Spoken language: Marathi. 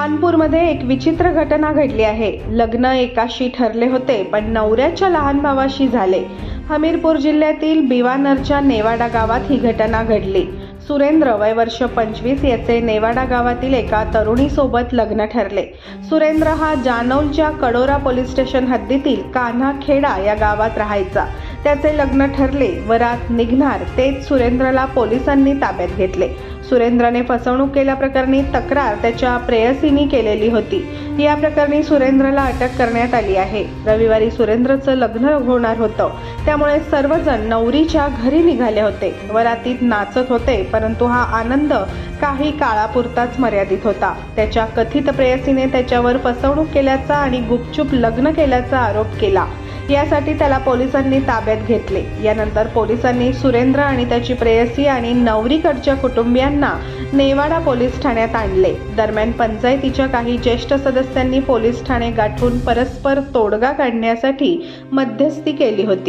कानपूरमध्ये एक विचित्र घटना घडली आहे. लग्न एकाशी ठरले होते पण नवऱ्याच्या लहान भावाशी झाले. हमीरपूर जिल्ह्यातील बिवानरच्या नेवाडा गावात ही घटना घडली. सुरेंद्र वय वर्ष पंचवीस याचे नेवाडा गावातील एका तरुणीसोबत लग्न ठरले. सुरेंद्र हा जानौलच्या कडोरा पोलीस स्टेशन हद्दीतील कान्हा खेडा या गावात राहायचा. त्याचे लग्न ठरले वरात निघणार तेच सुरेंद्रला पोलिसांनी ताब्यात घेतले. सुरेंद्रने फसवणूक केल्याप्रकरणी तक्रार त्याच्या प्रेयसीने केलेली होती. या प्रकरणी सुरेंद्रला अटक करण्यात आली आहे. रविवारी सुरेंद्रचं लग्न होणार होतं. त्यामुळे सर्वजण नवरीच्या घरी निघाले होते. वरातीत नाचत होते परंतु हा आनंद काही काळापुरताच मर्यादित होता. त्याच्या कथित प्रेयसीने त्याच्यावर फसवणूक केल्याचा आणि गुपचूप लग्न केल्याचा आरोप केला. यासाठी त्याला पोलिसांनी ताब्यात घेतले. यानंतर पोलिसांनी सुरेंद्र आणि त्याची प्रेयसी आणि नवरीकडच्या कुटुंबियांना नेवाडा पोलीस ठाण्यात आणले. दरम्यान पंचायतीच्या काही ज्येष्ठ सदस्यांनी पोलीस ठाणे गाठून परस्पर तोडगा काढण्यासाठी मध्यस्थी केली होती.